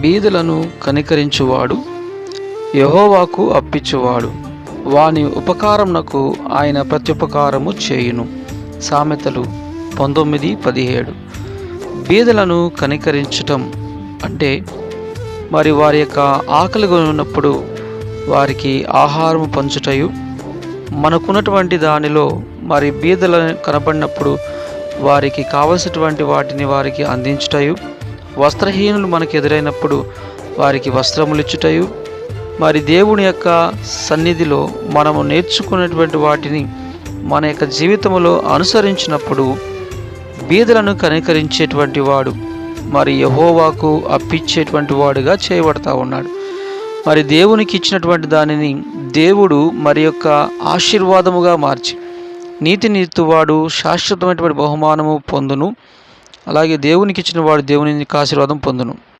బీదులను కనికరించువాడు యహోవాకు అప్పించువాడు వాని ఉపకారమునకు ఆయన ప్రత్యుపకారము చేయును. సామెతలు పంతొమ్మిది పదిహేడు. బీదలను కనికరించటం అంటే మరి వారి యొక్క ఆకలిగా ఉన్నప్పుడు వారికి ఆహారం పంచుటయు? మనకున్నటువంటి దానిలో మరి బీదలను కనపడినప్పుడు వారికి కావలసినటువంటి వాటిని వారికి అందించుటయు? వస్త్రహీనులు మనకు ఎదురైనప్పుడు వారికి వస్త్రములు ఇచ్చుటయు మరి దేవుని యొక్క సన్నిధిలో మనము నేర్చుకున్నటువంటి వాటిని మన యొక్క జీవితంలో అనుసరించినప్పుడు బీదలను కనికరించేటువంటి వాడు మరి యహోవాకు అప్పించేటువంటి వాడుగా చేయబడతా ఉన్నాడు. మరి దేవునికి ఇచ్చినటువంటి దానిని దేవుడు మరి యొక్క ఆశీర్వాదముగా మార్చి నీతి నీతివాడు శాశ్వతమైనటువంటి బహుమానము పొందును. అలాగే దేవునికి ఇచ్చిన వాడు దేవుని ఆశీర్వాదం పొందును.